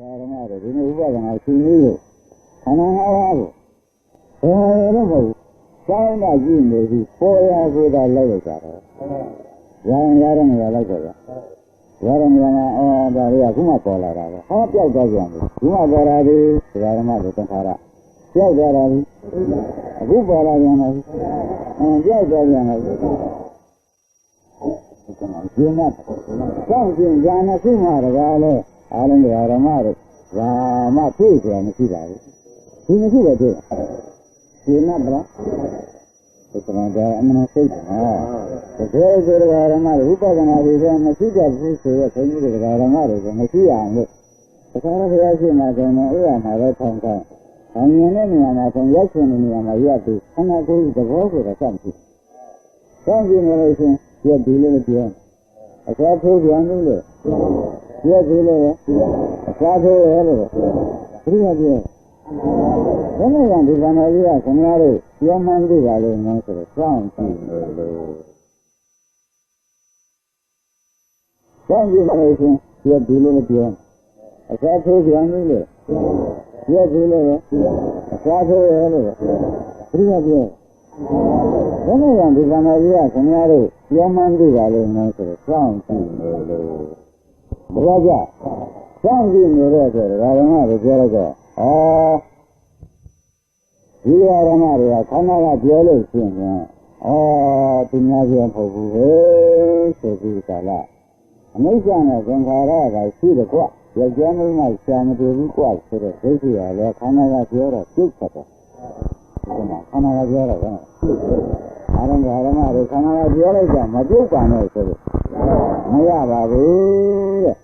ဒါရမတွေဒီနေ့ဥပဒနာရှင်ကြီးကိုခန္ဓာငါးပါးကိုဘယ်လိုမဟုတ်စောင်းတာကြည့်နေပြီးပေါ်ရကိုသာလောက်ရကြတယ်။ရရင်ရတော့မရလိုက်တော့ဗျ။ရတော့မရမှာအော်ဒါတွေကခုမှပေါ်လာတာပဲ။ဟောပြောက်သွားပြန်ပြီ။ခုမှပေါ်လာပြီဒကာရမတွေသင်္ခါရပြောက်သွားတာပြီ။အခုပေါ်လာပြန်တယ်။အင်းပြောက်သွားပြန်တယ်။ဒီကမှာကျင်းတ်စောင့်ကျင်ဉာဏ်နဲ့ခုမှတကားလဲ အားလုံးဒကာရမတွေဘာမှသိကြမရှိပါဘူး။ဒီမရှိတော့တွေ့ကျင်းတ်ဗလားဒီကမှာဒါအမှန်စိတ်ဟာတကယ်ဆိုဒကာရမတွေဥပဒနာတွေကမရှိကြဘူးဆိုရခွင့်ပြုဒကာရမတွေကမရှိအောင်လို့ဒကာရဘုရားရှင်မှာဆိုရင်ဥရမှာပဲထောင်ထား။အမြင်တဲ့နေရာမှာဆိုရက်ရှင်တဲ့နေရာမှာရက်ပြီးခန္ဓာကိုယ်သဘောကိုတော့စမ်းကြည့်။စမ်းကြည့်နေလို့ရှင်ရက်ဒီလေးပြောအစားထိုးပြန်လို့လေ ရက်ဒီလေးအစားထိုးရဲလို့ပြည့်ရပြည့်ဘယ်နဲ့ကဒီကံတော်ကြီးကခင်ဗျားတို့ပြောမှန်းသိပါလိမ့်မယ်ဆိုတော့စောင့်ကြည့်နေလို့စောင့်ကြည့်နေလို့ရှင်ရက်ဒီလေးပြောအစားထိုးပြန်လို့လေရက်ဒီလေးအစားထိုးရဲလို့ပြည့်ရပြည့်ဘယ်နဲ့ကဒီကံတော်ကြီးကခင်ဗျားတို့ပြောမှန်းသိပါလိမ့်မယ်ဆိုတော့စောင့်ကြည့်နေလို့ ဘုရားကြစောင့်ကြည့်နေတဲ့အတွက်ဒါကမှပြောလိုက်တော့ဩဒီရဓမ္မတွေကခန္ဓာကပြောလို့ရှိရင်ဩသူများပြောမဟုတ်ဘူးဟဲ့ဆိုပြီးကလာအနိစ္စနဲ့သင်္ခါရကရှိတယ်ကွယောက်ျားမင်းကရှာမတွေ့ဘူးကွဆိုတော့ဒိဋ္ဌိရလဲခန္ဓာကပြောတော့ပြုတ်ချက်တယ်ဒီမှာခန္ဓာကပြောတော့ကောအာရမဓမ္မတွေခန္ဓာကပြောလိုက်ကြမပြုတ်ပါနဲ့ဆိုလို့မရပါဘူးတဲ့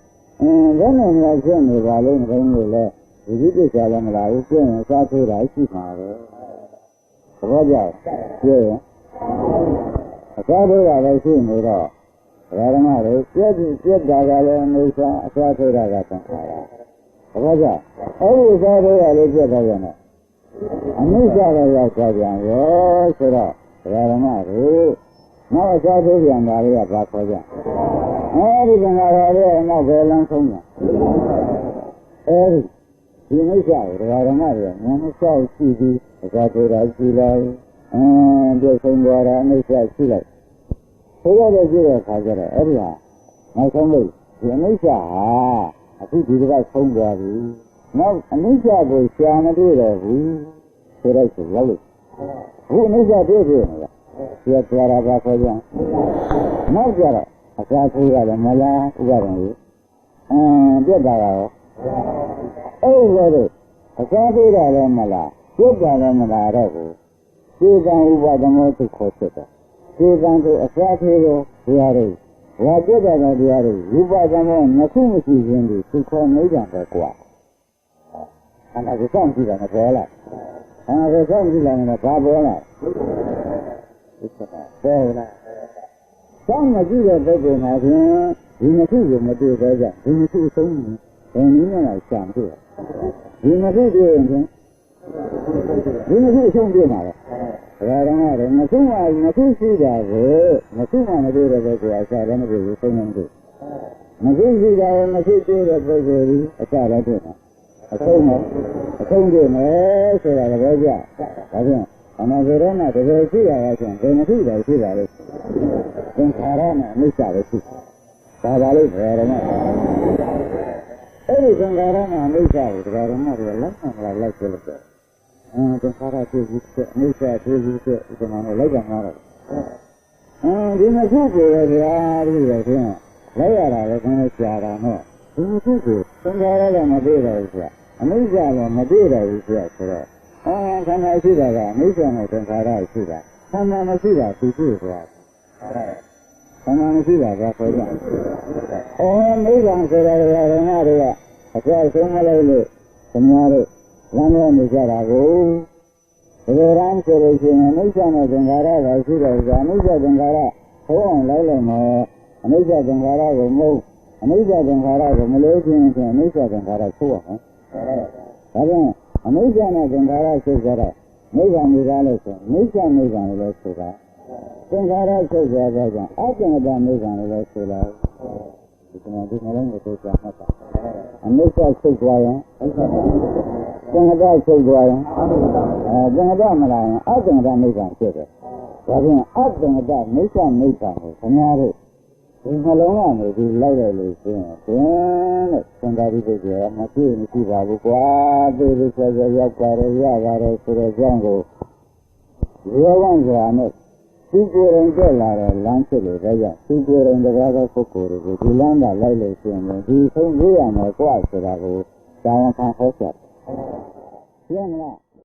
အင်းဘယ်နဲ့များဖြစ်နေပါလိမ့်မလို့လဲဒီဒီပြချာလည်းမလာဘူးပြင်းရင်စားသေးတာရှိမှာပဲသဘောကျပြည့်ရင်အစားသေးတာလည်းရှိနေတော့ဓမ္မတွေပြည့်ပြည့်တာကလည်းအိသအစားသေးတာကသံဃာရသဘောကျအဲ့ဒီအစားသေးတာလေးပြည့်တော့ရတယ်အနိစ္စကရောက်သွားပြန်ရောဆိုတော့ဓမ္မတွေနောက်အစားသေးပြန်တာလေးကဘာခေါ်ကြ အဲဒီကံတော်ရဲ့နောက်ဘယ်လမ်းဆုံးလဲအဲဒီဒီမိစ္ဆာကိုဒကာရမတွေကဉာဏ်နဲ့စောက်ရှိပြီးအသာသေးတာရှိလိုက်အင်းပြည့်စုံသွားတာမိစ္ဆာရှိလိုက်ဆိုရတဲ့ကြည့်တဲ့အခါကျတော့အဲ့ဒီဟာနောက်ဆုံးလို့ဒီအမိစ္ဆာဟာအခုဒီတစ်ပတ်ဆုံးသွားပြီနောက်အမိစ္ဆာကိုရှာမတွေ့တော့ဘူးဆိုတော့ဆိုရောက်လို့အခုအမိစ္ဆာတွေ့ပြီနော်ဒီကသွားတာပါခေါ်ကြနောက်ကြတော့ အသာသေးရတယ်မလားဥပဒေကြီးအင်းပြတ်တာရောအဲ့လိုတော့အစားသေးတာလည်းမလားပြတ်တာလည်းမလားတော့ဘူးစေကံဥပဒမောသူခေါ်ဖြစ်တယ်စေကံကိုအစားသေးတော့တရားတွေဝါပြတ်တာကတရားတွေဥပဒမောနှစ်ခုမရှိခြင်းဒီသူခေါ်နေကြတယ်ကွာအဲ့ဒါကိုစောင့်ကြည့်တာမပေါ်လားအဲ့ဒါကိုစောင့်ကြည့်လာရင်ဘာပေါ်လားဒီစကားပေါ်လား စောင့်မကြည့်တဲ့ပုဂ္ဂိုလ်မှာဖြင့်ဒီနှစ်ခုကိုမတွေ့သေးကြဒီနှစ်ခုဆုံးတယ်ဘယ်နည်းနဲ့ရှာမတွေ့ဒီနှစ်ခုတွေ့ရင်ဒီနှစ်ခုဆုံးပြမှာလေဒါကလည်းနှစ်ခုမှနှစ်ခုရှိတာကိုနှစ်ခုမှမတွေ့တဲ့ပုဂ္ဂိုလ်အစားလည်းမတွေ့ဘူးဆုံးလည်းမတွေ့နှစ်ခုရှိတာကိုနှစ်ခုတွေ့တဲ့ပုဂ္ဂိုလ်ကြီးအစားလည်းတွေ့မှာအဆုံးတော့အဆုံးတွေ့မယ်ဆိုတာလည်းပြောကြဒါဖြင့် အနာဂရဏတကယ်ရှိရရချင်းဘယ်နှစ်ခုပဲရှိတာလဲသင်္ခါရနဲ့အနိစ္စပဲရှိဒါပါလို့ဘယ်ရမအဲ့ဒီသင်္ခါရနဲ့အနိစ္စကိုတရားဓမ္မတွေလက်ခံလာလိုက်ဆိုလို့အဲသင်္ခါရသိဘူးတဲ့အနိစ္စသိဘူးတဲ့ဒီမှာလည်းလိုက်ကြမှာတော့အဲဒီနှစ်ခုကိုရဗျာဒီလိုဖြင့်လိုက်ရတာလည်းခင်းကြာတာနဲ့ဒီနှစ်ခုကိုသင်္ခါရလည်းမသိတော့ဘူးဆိုတာအနိစ္စလည်းမသိတော့ဘူးဆိုတာဆိုတော့ အဲခန္ဓာရှိတာကအနိစ္စနဲ့သင်္ခါရရှိတာခန္ဓာမရှိတာသူရှိဆိုတာခန္ဓာမရှိတာကဆိုကြ။အော်နိဗ္ဗာန်ဆိုတာဓမ္မတွေကအကျဆုံးမလိုက်လို့ခင်ဗျားတို့လမ်းရနေကြတာကိုဒီလိုရမ်းဆိုလို့ရှိရင်အနိစ္စနဲ့သင်္ခါရကရှိတယ်ဆိုအနိစ္စသင်္ခါရဟောအောင်လိုက်လိုက်မယ်အနိစ္စသင်္ခါရကိုမဟုတ်အနိစ္စသင်္ခါရကိုမလို့ခြင်းဖြင့်အနိစ္စသင်္ခါရဆိုရမယ်။ဒါကြောင့် အနိစ္စနဲ့သင်္ခါရဆိုကြတော့နိဗ္ဗာန်ကိုကားလို့ဆိုနိစ္စနိဗ္ဗာန်လို့ဆိုတာသင်္ခါရဆုတ်သွားကြကြောင့်အကျဉ်းတနိဗ္ဗာန်လို့ဆိုလာဒီကနေ့ဒီနှလုံးကိုသိချာမှတ်တာအနိစ္စဆုတ်သွားရင်သင်္ကတဆုတ်သွားရင်အဲသင်္ကတမလာရင်အသင်္ကတနိဗ္ဗာန်ဖြစ်တယ်ဒါဖြင့်အသင်္ကတနိစ္စနိဗ္ဗာန်ကိုခင်ဗျားတို့ ဒီနှလုံးကနေဒီလိုက်လိုက်လို့ဆိုရင်ဘင်းတဲ့သင်္ကာရိပုဂ္ဂိုလ်ကမပြည့်မရှိပါဘူးကွာသေသေးချာချာရောက်ပါတယ်ရပါတယ်ဆိုတဲ့အကြောင်းကိုရောဝံ့စွာနဲ့သူကိုယ်တိုင်တက်လာတဲ့လမ်းဖြစ်လို့ဒါကြောင့်သူကိုယ်တိုင်တရားသောပုဂ္ဂိုလ်တွေကိုဒီလမ်းကလိုက်လို့ရှိရင်ဒီဆုံးသေးရမယ်ကွာဆိုတာကိုသာဝန်ခံဟောချက်ရှင်းမလား